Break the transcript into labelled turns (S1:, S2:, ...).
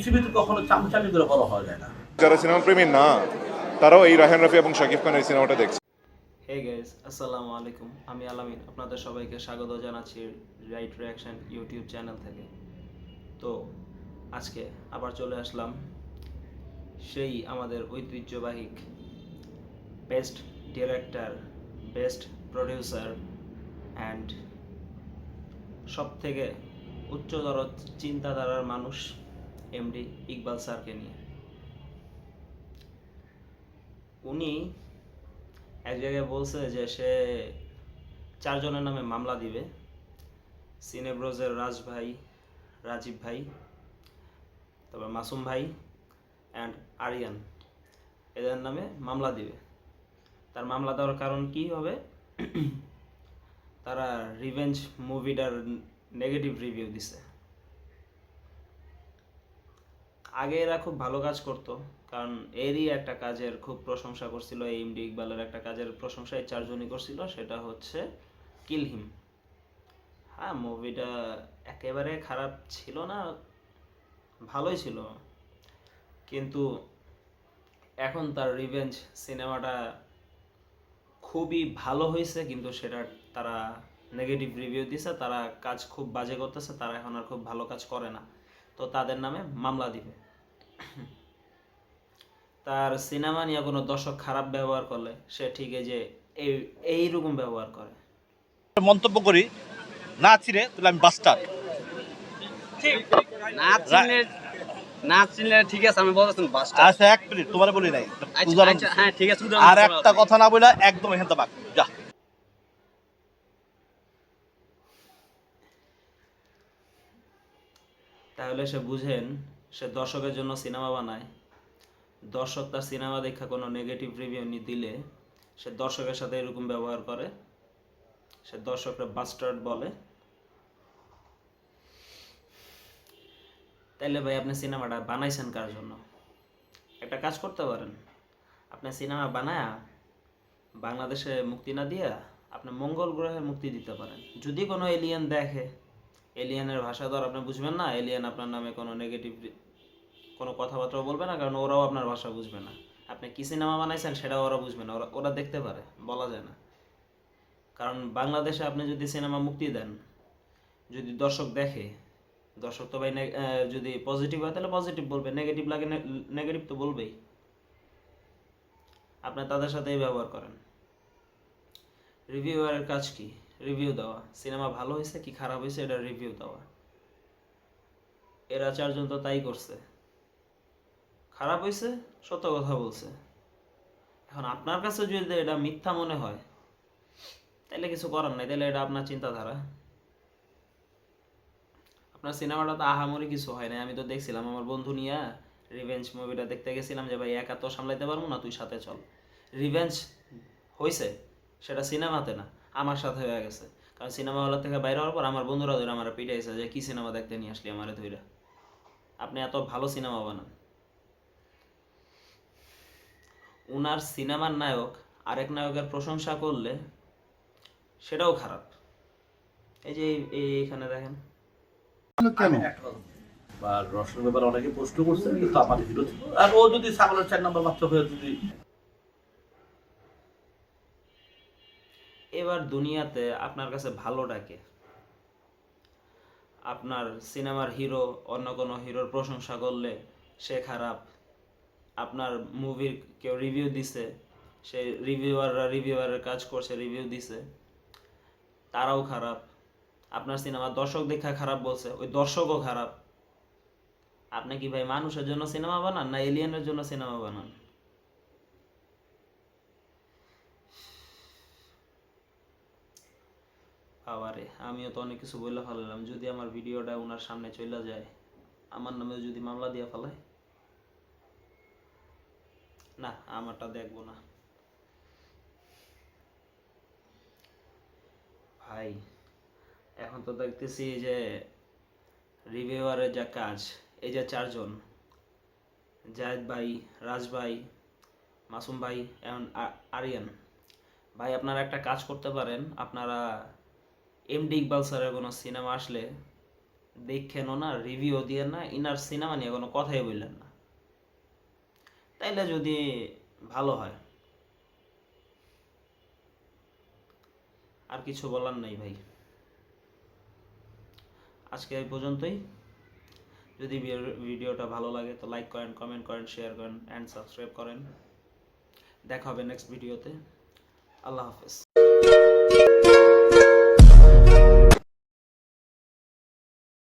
S1: পৃথিবীতে কখনো চামচামি করে বড় হওয়া যায় না।
S2: যারা সিনেমা প্রেমী না তারাও এই রাহান রাফি এবং শাকিব খানের সিনেমাটা দেখছে।
S3: হে গাইস আসসালামু আলাইকুম। আমি আলামিন আপনাদের সবাইকে স্বাগত জানাচ্ছি রাইট রিয়াকশন ইউটিউব চ্যানেল থেকে। তো আজকে আবার চলে আসলাম সেই আমাদের ঐতিহ্যবাহী best director best producer and সব থেকে উচ্চতর চিন্তাধারার মানুষ এমডি ইকবাল স্যারকে নিয়ে। উনি এক জায়গায় বলছে যে সে চারজনের নামে মামলা দিবে। সিনেব্রোজের রাজ ভাই, রাজীব ভাই, তারপর মাসুম ভাই অ্যান্ড আরিয়ান এদের নামে মামলা দিবে। তার মামলা দেওয়ার কারণ কি হবে? তারা রিভেঞ্জ মুভিটার নেগেটিভ রিভিউ দিছে। আগে এরা খুব ভালো কাজ করতো, কারণ এরই একটা কাজের খুব প্রশংসা করছিল এমডি ইকবালের একটা কাজের প্রশংসা চারজনই করছিল, সেটা হচ্ছে কিলহিম হ্যাঁ মুভিটা একেবারে খারাপ ছিল না, ভালোই ছিল। কিন্তু এখন তার রিভেঞ্জ সিনেমাটা খুবই ভালো হয়েছে, কিন্তু সেটা তারা নেগেটিভ রিভিউ দিছে, তারা কাজ খুব বাজে করতেছে, তারা এখন আর খুব ভালো কাজ করে না। তো তাদের নামে মামলা দিবে। তার সিনেমা নিয়ে কোনো দর্শক খারাপ ব্যবহার করলে সে ঠিক এই যে এই এইরকম ব্যবহার করে।
S4: মন্তব্য করি না চিনে তাহলে আমি বাস্টার
S5: না চিনলে না চিনলে ঠিক আছে আমি বলতেছেন বাসটা
S4: আচ্ছা এক মিনিট তোমার বলি নাই।
S5: আচ্ছা, আচ্ছা। হ্যাঁ ঠিক আছে
S4: আর একটা কথা না বলে একদম এখান থেকে বাক যা।
S3: তাহলে সে বুঝেন সে দর্শকের জন্য সিনেমা বানায়। দর্শক তার সিনেমা দেখা কোনো নেগেটিভ রিভিউ দিলে সে দর্শকের সাথে এরকম ব্যবহার করে। সে দর্শকরা বাস্টার্ড বলে। তাইলে ভাই আপনি সিনেমাটা বানাইছেন কার জন্য? একটা কাজ করতে পারেন। আপনি সিনেমা বানায়া বাংলাদেশে মুক্তি না দিয়া আপনি মঙ্গল গ্রহে মুক্তি দিতে পারেন। যদি কোনো এলিয়েন দেখে এলিয়েনের ভাষা তো আর আপনি বুঝবেন না এলিয়েন আপনার নামে কোনো নেগেটিভ কোনো কথাবার্তা বলবে না, কারণ ওরাও আপনার ভাষা বুঝবে না। আপনি কি সিনেমা বানাইছেন সেটাও ওরা বুঝবে না, ওরা ওরা দেখতে পারে, বলা যায় না। কারণ বাংলাদেশে আপনি যদি সিনেমা মুক্তি দেন, যদি দর্শক দেখে, দর্শক তো ভাই যদি পজিটিভ হয়, তাহলে পজিটিভ বলবে নেগেটিভ লাগে নেগেটিভ তো বলবেই। আপনি তাদের সাথেই ব্যবহার করেন। রিভিউয়ারের কাজ কি? রিভিউ দেওয়া। সিনেমা ভালো হয়েছে কি খারাপ হয়েছে, এটা রিভিউ দেওয়া। এরা চারজন তো তাই করছে। খারাপ হয়েছে সত্য কথা বলছে। এখন আপনার কাছে যদি এটা মিথ্যা মনে হয় তাহলে কিছু করার নাই তাহলে এটা আপনার চিন্তাধারা। আপনার সিনেমাটা তো আহামরি কিছু হয় না আমি তো দেখছিলাম আমার বন্ধু নিয়ে রিভেঞ্জ মুভিটা দেখতে গেছিলাম যে, ভাই, একা তো সামলাইতে পারব না, তুই সাথে চল। রিভেঞ্জ হয়েছে সেটা সিনেমাতে না, আমার সাথে হয়ে গেছে। কারণ সিনেমা হলের থেকে বাইরে হওয়ার পর আমার বন্ধুরা ধরে আমার পিটাইছে যে, কি সিনেমা দেখতে নিয়ে আসলি আমার ধরে আপনি এত ভালো সিনেমা বানান। উনার সিনেমার নায়ক আরেক নায়কের প্রশংসা করলে সেটাও খারাপ। এই যে এই- এই- এইখানে দেখেন।
S1: বা রসের ব্যাপারে অনেকে প্রশ্ন করছে কিন্তু আমার হিরো ছিল। আর ও যদি ছাগলের চার নম্বর বাচ্চা হয়ে যদি
S3: এবার দুনিয়াতে আপনার কাছে ভালো ডাকে আপনার সিনেমার হিরো অন্য কোনো হিরোর প্রশংসা করলে সে খারাপ। আপনার মুভির কেউ রিভিউ দিছে সে রিভিউয়াররা রিভিউয়ারের কাজ করছে রিভিউ দিছে, তারাও খারাপ। আপনার সিনেমা দর্শক দেখা খারাপ বলছে, ওই দর্শকও খারাপ। আপনি কি ভাই মানুষের জন্য সিনেমা বানান না এলিয়েনের জন্য সিনেমা বানান? আবারে আমিও তো অনেক কিছু বলে ফেলালাম যদি আমার ভিডিওটা ওনার সামনে চলে যায়, আমার নামে যদি মামলা দিয়ে ফেলায় না, আমারটা দেখব না। ভাই, এখন তো দেখতেছি যে রিভিউয়ারের যা কাজ, এই যে চারজন জায়েদ ভাই, রাজ ভাই, মাসুম ভাই, এখন আরিয়ান। ভাই, আপনারা একটা কাজ করতে পারেন, আপনারা এমডি ইকবাল স্যারের কোনো সিনেমা আসলে দেখেন না, রিভিউ দিয়ে না, ইনার সিনেমা নিয়ে কোনো কথাই বললেন না। তাইলে যদি ভালো হয়। আর কিছু বলার নাই ভাই। আজকে এই পর্যন্তই। যদি ভিডিওটা ভালো লাগে তো লাইক করেন কমেন্ট করেন শেয়ার করেন অ্যান্ড সাবস্ক্রাইব করেন। দেখা হবে নেক্সট ভিডিওতে আল্লাহ হাফেজ।